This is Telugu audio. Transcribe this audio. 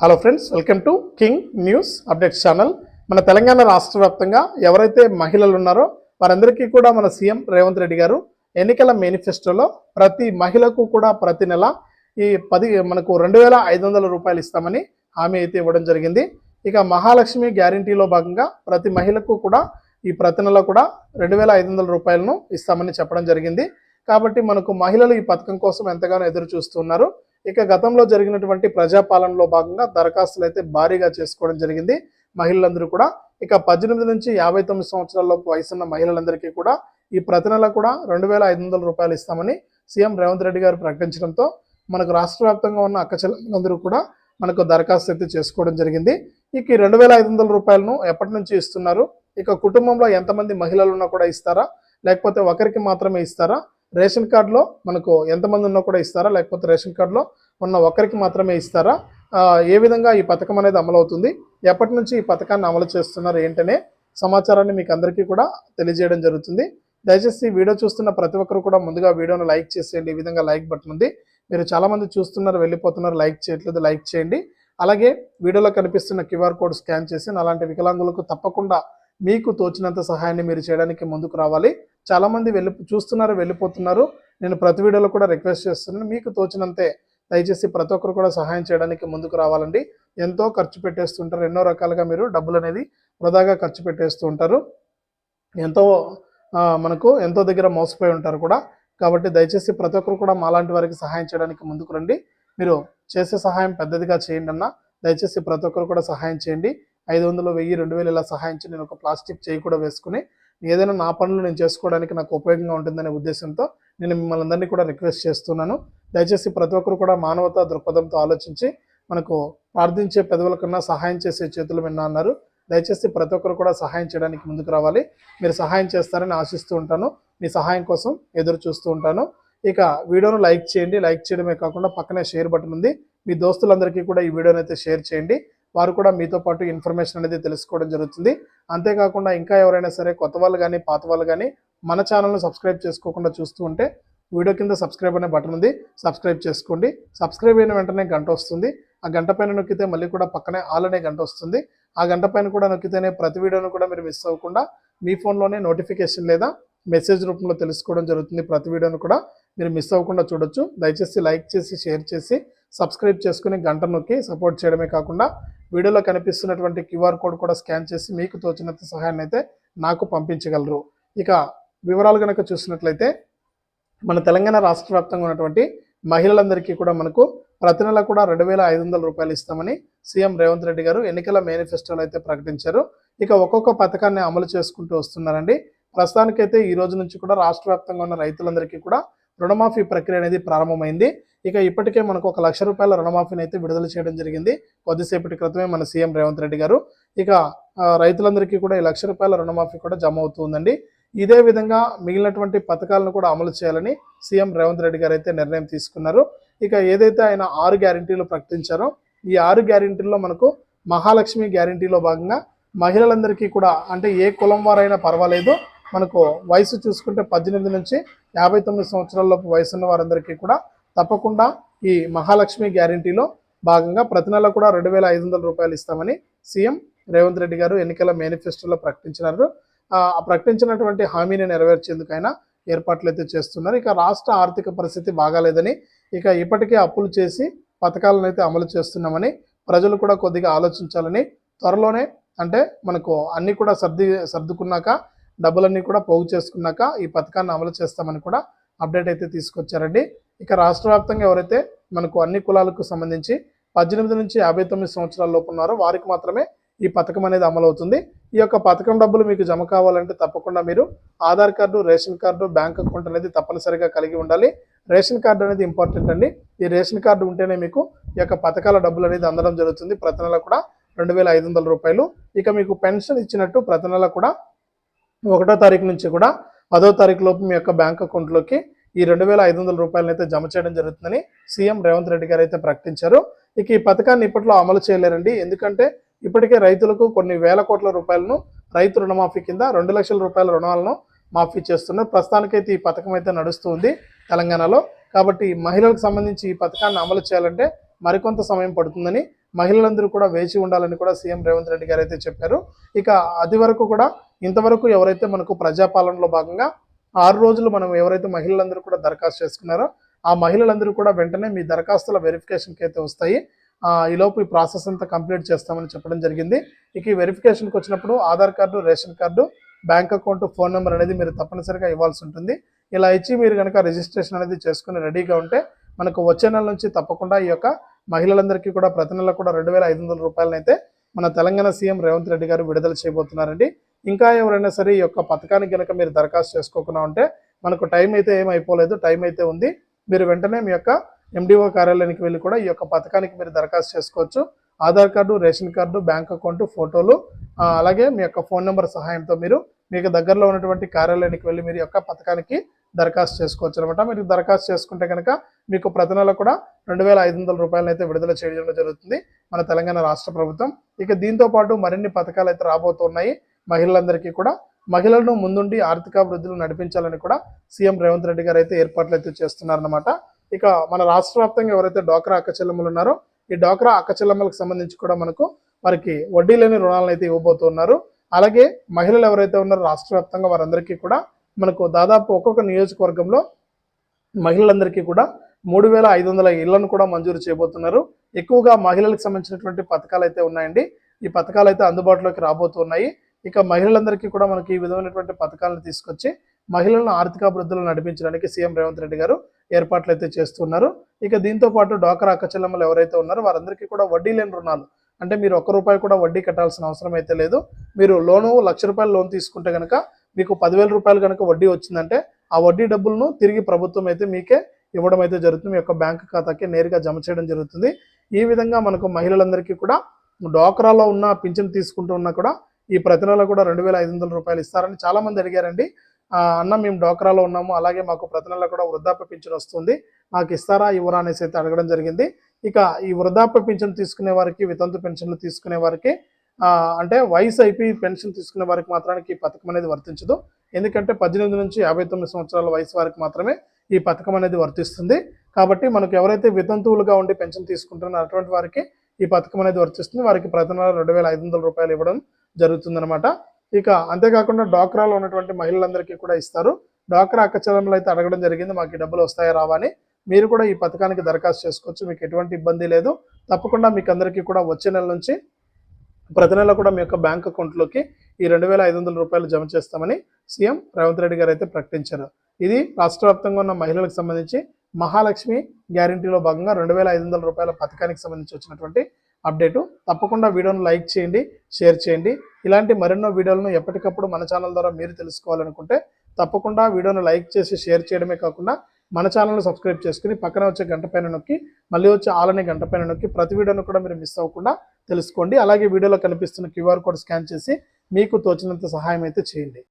Hello friends welcome to King news updates channel మన తెలంగాణ రాష్ట్ర వ్యాప్తంగా ఎవరైతే మహిళలు ఉన్నారో వారందరికీ కూడా మన సీఎం రేవంత్ రెడ్డి గారు ఎన్నికల మేనిఫెస్టోలో ప్రతి మహిళకు కూడా ప్రతి నెల ఈ పది మనకు రెండు వేల ఐదు వందల రూపాయలు ఇస్తామని హామీ అయితే ఇవ్వడం జరిగింది. ఇక మహాలక్ష్మి గ్యారంటీలో భాగంగా ప్రతి మహిళకు కూడా ఈ ప్రతి నెల కూడా రెండు వేల ఐదు వందల రూపాయలను ఇస్తామని చెప్పడం జరిగింది. కాబట్టి మనకు మహిళలు ఈ పథకం కోసం ఎంతగానో ఎదురు చూస్తున్నారు ఇక గతంలో జరిగినటువంటి ప్రజాపాలనలో భాగంగా దరఖాస్తులు అయితే భారీగా చేసుకోవడం జరిగింది. మహిళలందరూ కూడా ఇక పద్దెనిమిది నుంచి యాభై తొమ్మిది సంవత్సరాలలోపు వయసున్న మహిళలందరికీ కూడా ఈ ప్రతి నెల కూడా రెండు వేల ఐదు వందల రూపాయలు ఇస్తామని సీఎం రేవంత్ రెడ్డి గారు ప్రకటించడంతో మనకు రాష్ట్ర వ్యాప్తంగా ఉన్న అక్కచెల్లందరూ కూడా మనకు దరఖాస్తు అయితే చేసుకోవడం జరిగింది. ఇక ఈ రెండు వేల ఐదు వందల రూపాయలను ఎప్పటి నుంచి ఇస్తున్నారు? ఇక కుటుంబంలో ఎంతమంది మహిళలు ఉన్నా కూడా ఇస్తారా? లేకపోతే ఒకరికి మాత్రమే ఇస్తారా? రేషన్ కార్డులో మనకు ఎంతమంది ఉన్నా కూడా ఇస్తారా? లేకపోతే రేషన్ కార్డులో ఉన్న ఒకరికి మాత్రమే ఇస్తారా? ఏ విధంగా ఈ పథకం అనేది అమలవుతుంది? ఎప్పటి నుంచి ఈ పథకాన్ని అమలు చేస్తున్నారు? ఏంటనే సమాచారాన్ని మీకు అందరికీ కూడా తెలియజేయడం జరుగుతుంది. దయచేసి వీడియో చూస్తున్న ప్రతి ఒక్కరు కూడా ముందుగా వీడియోను లైక్ చేసేయండి. ఈ విధంగా లైక్ బటన్ ఉంది. మీరు చాలామంది చూస్తున్నారు వెళ్ళిపోతున్నారు లైక్ చేయట్లేదు లైక్ చేయండి. అలాగే వీడియోలో కనిపిస్తున్న క్యూఆర్ కోడ్ స్కాన్ చేసి అలాంటి వికలాంగులకు తప్పకుండా మీకు తోచినంత సహాయాన్ని మీరు చేయడానికి ముందుకు రావాలి. చాలామంది వెళ్ళి చూస్తున్నారు వెళ్ళిపోతున్నారు. నేను ప్రతి వీడియోలో కూడా రిక్వెస్ట్ చేస్తున్నాను. మీకు తోచినంతే దయచేసి ప్రతి ఒక్కరు కూడా సహాయం చేయడానికి ముందుకు రావాలండి. ఎంతో ఖర్చు పెట్టేస్తుంటారు. ఎన్నో రకాలుగా మీరు డబ్బులు అనేది వృధాగా ఖర్చు పెట్టేస్తూ ఉంటారు. ఎంతో మనకు ఎంతో దగ్గర మోసపోయి ఉంటారు కూడా. కాబట్టి దయచేసి ప్రతి ఒక్కరు కూడా మాలాంటి వారికి సహాయం చేయడానికి ముందుకు రండి. మీరు చేసే సహాయం పెద్దదిగా చేయండి అన్న దయచేసి ప్రతి ఒక్కరు కూడా సహాయం చేయండి. ఐదు వందలు వెయ్యి రెండు వేలు ఇలా సహాయం చేయండి నేను ఒక ప్లాస్టిక్ చేయి కూడా వేసుకుని ఏదైనా నా పనులు నేను చేసుకోవడానికి నాకు ఉపయోగంగా ఉంటుందనే ఉద్దేశంతో నేను మిమ్మల్ని అందరినీ కూడా రిక్వెస్ట్ చేస్తున్నాను. దయచేసి ప్రతి ఒక్కరు కూడా మానవతా దృక్పథంతో ఆలోచించి మనకు ప్రార్థించే పెదవుల కన్నా సహాయం చేసే చేతులు విన్నా అన్నారు. దయచేసి ప్రతి ఒక్కరు కూడా సహాయం చేయడానికి ముందుకు రావాలి. మీరు సహాయం చేస్తారని ఆశిస్తూ ఉంటాను. మీ సహాయం కోసం ఎదురు చూస్తూ ఉంటాను. ఇక వీడియోను లైక్ చేయండి. లైక్ చేయడమే కాకుండా పక్కనే షేర్ బటన్ ఉంది. మీ దోస్తులందరికీ కూడా ఈ వీడియోని అయితే షేర్ చేయండి. వారు కూడా మీతో పాటు ఇన్ఫర్మేషన్ అనేది తెలుసుకోవడం జరుగుతుంది. అంతేకాకుండా ఇంకా ఎవరైనా సరే కొత్త వాళ్ళు కానీ పాత వాళ్ళు కానీ మన ఛానల్ను సబ్స్క్రైబ్ చేసుకోకుండా చూస్తూ ఉంటే వీడియో కింద సబ్స్క్రైబ్ అనే బటన్ ఉంది. సబ్స్క్రైబ్ చేసుకోండి. సబ్స్క్రైబ్ అయిన వెంటనే గంట వస్తుంది. ఆ గంట పైన నొక్కితే మళ్ళీ కూడా పక్కనే ఆల్ అనే గంట వస్తుంది. ఆ గంట పైన కూడా నొక్కితేనే ప్రతి వీడియోను కూడా మీరు మిస్ అవ్వకుండా మీ ఫోన్లోనే నోటిఫికేషన్ లేదా మెసేజ్ రూపంలో తెలుసుకోవడం జరుగుతుంది. ప్రతి వీడియోను కూడా మీరు మిస్ అవ్వకుండా చూడొచ్చు. దయచేసి లైక్ చేసి షేర్ చేసి సబ్స్క్రైబ్ చేసుకుని గంట నొక్కి సపోర్ట్ చేయడమే కాకుండా వీడియోలో కనిపిస్తున్నటువంటి క్యూఆర్ కోడ్ కూడా స్కాన్ చేసి మీకు తోచినంత సహాయాన్ని అయితే నాకు పంపించగలరు. ఇక వివరాలు కనుక చూసినట్లయితే మన తెలంగాణ రాష్ట్ర వ్యాప్తంగా ఉన్నటువంటి మహిళలందరికీ కూడా మనకు ప్రతి నెల కూడా రెండు వేల ఐదు వందల రూపాయలు ఇస్తామని సీఎం రేవంత్ రెడ్డి గారు ఎన్నికల మేనిఫెస్టోలో అయితే ప్రకటించారు. ఇక ఒక్కొక్క పథకాన్ని అమలు చేసుకుంటూ వస్తున్నారండి. ప్రస్తుతానికైతే ఈ రోజు నుంచి కూడా రాష్ట్ర వ్యాప్తంగా ఉన్న రైతులందరికీ కూడా రుణమాఫీ ప్రక్రియ అనేది ప్రారంభమైంది. ఇక ఇప్పటికే మనకు ఒక లక్ష రూపాయల రుణమాఫీని అయితే విడుదల చేయడం జరిగింది. కొద్దిసేపటి క్రితమే మన సీఎం రేవంత్ రెడ్డి గారు. ఇక రైతులందరికీ కూడా ఈ లక్ష రూపాయల రుణమాఫీ కూడా జమ అవుతుందండి. ఇదే విధంగా మిగిలినటువంటి పథకాలను కూడా అమలు చేయాలని సీఎం రేవంత్ రెడ్డి గారు అయితే నిర్ణయం తీసుకున్నారు. ఇక ఏదైతే ఆయన ఆరు గ్యారంటీలు ప్రకటించారో ఈ ఆరు గ్యారంటీల్లో మనకు మహాలక్ష్మి గ్యారంటీలో భాగంగా మహిళలందరికీ కూడా అంటే ఏ కులం వారైనా పర్వాలేదు. మనకు వయసు చూసుకుంటే పద్దెనిమిది నుంచి యాభై తొమ్మిది సంవత్సరాలలోపు వయసు ఉన్న వారందరికీ కూడా తప్పకుండా ఈ మహాలక్ష్మి గ్యారంటీలో భాగంగా ప్రతి నెల కూడా రెండు వేల ఐదు వందల రూపాయలు ఇస్తామని సీఎం రేవంత్ రెడ్డి గారు ఎన్నికల మేనిఫెస్టోలో ప్రకటించినారు. ఆ ప్రకటించినటువంటి హామీని నెరవేర్చేందుకు ఏర్పాట్లు అయితే చేస్తున్నారు. ఇక రాష్ట్ర ఆర్థిక పరిస్థితి బాగాలేదని ఇక ఇప్పటికే అప్పులు చేసి పథకాలను అయితే అమలు చేస్తున్నామని ప్రజలు కూడా కొద్దిగా ఆలోచించాలని త్వరలోనే అంటే మనకు అన్నీ కూడా సర్ది సర్దుకున్నాక డబ్బులన్నీ కూడా పోగు చేసుకున్నాక ఈ పథకాన్ని అమలు చేస్తామని కూడా అప్డేట్ అయితే తీసుకొచ్చారండి. ఇక రాష్ట్ర వ్యాప్తంగా ఎవరైతే మనకు అన్ని కులాలకు సంబంధించి పద్దెనిమిది నుంచి యాభై తొమ్మిది సంవత్సరాల లోపు ఉన్నారో వారికి మాత్రమే ఈ పథకం అనేది అమలవుతుంది. ఈ యొక్క పథకం డబ్బులు మీకు జమ కావాలంటే తప్పకుండా మీరు Aadhaar card ration card bank account అనేది తప్పనిసరిగా కలిగి ఉండాలి. రేషన్ కార్డు అనేది ఇంపార్టెంట్ అండి. ఈ రేషన్ కార్డు ఉంటేనే మీకు ఈ యొక్క పథకాల డబ్బులు అనేది అందడం జరుగుతుంది. ప్రతి నెల కూడా రెండు వేల ఐదు వందల రూపాయలు. ఇక మీకు పెన్షన్ ఇచ్చినట్టు ప్రతి నెల కూడా ఒకటో తారీఖు నుంచి కూడా పదో తారీఖు లోపు మీ యొక్క బ్యాంక్ అకౌంట్లోకి ఈ రెండు వేల ఐదు వందల రూపాయలను అయితే జమ చేయడం జరుగుతుందని సీఎం రేవంత్ రెడ్డి గారు అయితే ప్రకటించారు. ఇక ఈ పథకాన్ని ఇప్పట్లో అమలు చేయలేరండి. ఎందుకంటే ఇప్పటికే రైతులకు కొన్ని వేల కోట్ల రూపాయలను రైతు రుణమాఫీ కింద రెండు లక్షల రూపాయల రుణాలను మాఫీ చేస్తున్నారు. ప్రస్తుతానికైతే ఈ పథకం అయితే నడుస్తుంది తెలంగాణలో. కాబట్టి మహిళలకు సంబంధించి ఈ పథకాన్ని అమలు చేయాలంటే మరికొంత సమయం పడుతుందని మహిళలందరూ కూడా వేచి ఉండాలని కూడా సీఎం రేవంత్ రెడ్డి గారు అయితే చెప్పారు. ఇక అది వరకు కూడా ఇంతవరకు ఎవరైతే మనకు ప్రజాపాలనలో భాగంగా ఆరు రోజులు మనం ఎవరైతే మహిళలందరూ కూడా దరఖాస్తు చేసుకున్నారో ఆ మహిళలందరూ కూడా వెంటనే మీ దరఖాస్తుల వెరిఫికేషన్కి అయితే వస్తాయి. ఈలోపు ఈ ప్రాసెస్ అంతా కంప్లీట్ చేస్తామని చెప్పడం జరిగింది. ఇక ఈ వెరిఫికేషన్కి వచ్చినప్పుడు Aadhaar card ration card bank account phone number అనేది మీరు తప్పనిసరిగా ఇవ్వాల్సి ఉంటుంది. ఇలా ఇచ్చి మీరు కనుక రిజిస్ట్రేషన్ అనేది చేసుకుని రెడీగా ఉంటే మనకు వచ్చే నెల నుంచి తప్పకుండా ఈ యొక్క మహిళలందరికీ కూడా ప్రతి నెల కూడా రెండు వేల ఐదు వందల రూపాయలనైతే మన తెలంగాణ సీఎం రేవంత్ రెడ్డి గారు విడుదల చేయబోతున్నారండి. ఇంకా ఎవరైనా సరే ఈ యొక్క పథకానికి కనుక మీరు దరఖాస్తు చేసుకోకుండా ఉంటే మనకు టైం అయితే ఏమైపోలేదు టైం అయితే ఉంది. మీరు వెంటనే మీ యొక్క ఎండిఓ కార్యాలయానికి వెళ్ళి కూడా ఈ యొక్క పథకానికి మీరు దరఖాస్తు చేసుకోవచ్చు. Aadhaar card ration card bank account ఫోటోలు అలాగే మీ యొక్క ఫోన్ నెంబర్ సహాయంతో మీరు మీకు దగ్గరలో ఉన్నటువంటి కార్యాలయానికి వెళ్ళి మీరు యొక్క పథకానికి దరఖాస్తు చేసుకోవచ్చు అనమాట మీరు దరఖాస్తు చేసుకుంటే కనుక మీకు ప్రతి నెల కూడా రెండు వేల ఐదు వందల రూపాయలను అయితే విడుదల చేయడం జరుగుతుంది మన తెలంగాణ రాష్ట్ర ప్రభుత్వం. ఇక దీంతో పాటు మరిన్ని పథకాలు అయితే రాబోతున్నాయి. మహిళలందరికీ కూడా మహిళలను ముందుండి ఆర్థికాభివృద్ధిలో నడిపించాలని కూడా సీఎం రేవంత్ రెడ్డి గారు అయితే ఏర్పాట్లు అయితే చేస్తున్నారన్నమాట. ఇక మన రాష్ట్ర వ్యాప్తంగా ఎవరైతే డోక్రా అక్కచెల్లెమ్మలు ఉన్నారో ఈ డోక్రా అక్కచెల్లెమ్మలకు సంబంధించి కూడా మనకు వారికి వడ్డీ లేని రుణాలను అయితే ఇవ్వబోతున్నారు అలాగే మహిళలు ఎవరైతే ఉన్నారో రాష్ట్ర వ్యాప్తంగా వారందరికీ కూడా మనకు దాదాపు ఒక్కొక్క నియోజకవర్గంలో మహిళలందరికీ కూడా మూడు వేల ఐదు వందల ఇళ్ళను కూడా మంజూరు చేయబోతున్నారు. ఎక్కువగా మహిళలకు సంబంధించినటువంటి పథకాలు అయితే ఉన్నాయండి. ఈ పథకాలు అయితే అందుబాటులోకి రాబోతున్నాయి ఇక మహిళలందరికీ కూడా మనకి ఈ విధమైనటువంటి పథకాలను తీసుకొచ్చి మహిళలను ఆర్థికాభివృద్ధిలో నడిపించడానికి సీఎం రేవంత్ రెడ్డి గారు ఏర్పాట్లు అయితే చేస్తున్నారు. ఇక దీంతో పాటు డోకరా అక్కచెల్లెమ్మలు ఎవరైతే ఉన్నారో వారందరికీ కూడా వడ్డీ లేని రుణాలు. అంటే మీరు ఒక్క రూపాయి కూడా వడ్డీ కట్టాల్సిన అవసరం అయితే లేదు. మీరు లోను లక్ష రూపాయలు లోన్ తీసుకుంటే కనుక మీకు పదివేల రూపాయలు కనుక వడ్డీ వచ్చిందంటే ఆ వడ్డీ డబ్బులను తిరిగి ప్రభుత్వం అయితే మీకే ఇవ్వడం అయితే జరుగుతుంది. మీ యొక్క బ్యాంక్ ఖాతాకి నేరుగా జమ చేయడం జరుగుతుంది. ఈ విధంగా మనకు మహిళలందరికీ కూడా డోకరాలో ఉన్న పింఛన్ తీసుకుంటూ ఉన్నా కూడా ఈ ప్రతి నెల కూడా రెండు వేల ఐదు వందల రూపాయలు ఇస్తారని చాలా మంది అడిగారండి అన్న మేము డోక్రాలో ఉన్నాము అలాగే మాకు ప్రతి నెల కూడా వృద్ధాప్య పింఛన్ వస్తుంది మాకు ఇస్తారా ఇవ్వరా అనేసి అయితే అడగడం జరిగింది. ఇక ఈ వృద్ధాప్య పింఛన్ తీసుకునే వారికి వితంతు పెన్షన్లు తీసుకునే వారికి అంటే వయసు అయిపోయి పెన్షన్ తీసుకునే వారికి మాత్రానికి ఈ పథకం అనేది వర్తించదు. ఎందుకంటే పద్దెనిమిది నుంచి యాభై తొమ్మిది సంవత్సరాల వయసు వారికి మాత్రమే ఈ పథకం అనేది వర్తిస్తుంది. కాబట్టి మనకు ఎవరైతే వితంతువులుగా ఉండి పెన్షన్ తీసుకుంటున్నారో అటువంటి వారికి ఈ పథకం అనేది వర్తిస్తుంది. వారికి ప్రతి నెల రెండు వేల ఐదు వందల రూపాయలు ఇవ్వడం జరుగుతుందన్నమాట. ఇక అంతేకాకుండా డాక్రాలో ఉన్నటువంటి మహిళలందరికీ కూడా ఇస్తారు. డాక్రా అక్కచలంలో అయితే అడగడం జరిగింది. మాకు డబ్బులు వస్తాయా రావా అని. మీరు కూడా ఈ పథకానికి దరఖాస్తు చేసుకోవచ్చు. మీకు ఎటువంటి ఇబ్బంది లేదు. తప్పకుండా మీకు అందరికీ కూడా వచ్చే నెల నుంచి ప్రతి నెల కూడా మీ యొక్క బ్యాంక్ అకౌంట్లోకి ఈ రెండు వేల ఐదు వందల రూపాయలు జమ చేస్తామని సీఎం రేవంత్ రెడ్డి గారు అయితే ప్రకటించారు. ఇది రాష్ట్ర వ్యాప్తంగా ఉన్న మహిళలకు సంబంధించి మహాలక్ష్మి గ్యారంటీలో భాగంగా రెండు వేల ఐదు వందల రూపాయల పథకానికి సంబంధించి వచ్చినటువంటి అప్డేటు. తప్పకుండా వీడియోను లైక్ చేయండి షేర్ చేయండి. ఇలాంటి మరెన్నో వీడియోలను ఎప్పటికప్పుడు మన ఛానల్ ద్వారా మీరు తెలుసుకోవాలనుకుంటే తప్పకుండా వీడియోను లైక్ చేసి షేర్ చేయడమే కాకుండా మన ఛానల్ను సబ్స్క్రైబ్ చేసుకుని పక్కన వచ్చే గంట పైన నొక్కి మళ్ళీ వచ్చే ఆలనే గంట పైన నొక్కి ప్రతి వీడియోను కూడా మీరు మిస్ అవ్వకుండా తెలుసుకోండి. అలాగే వీడియోలో కనిపిస్తున్న క్యూఆర్ కోడ్ స్కాన్ చేసి మీకు తోచినంత సహాయం అయితే చేయండి.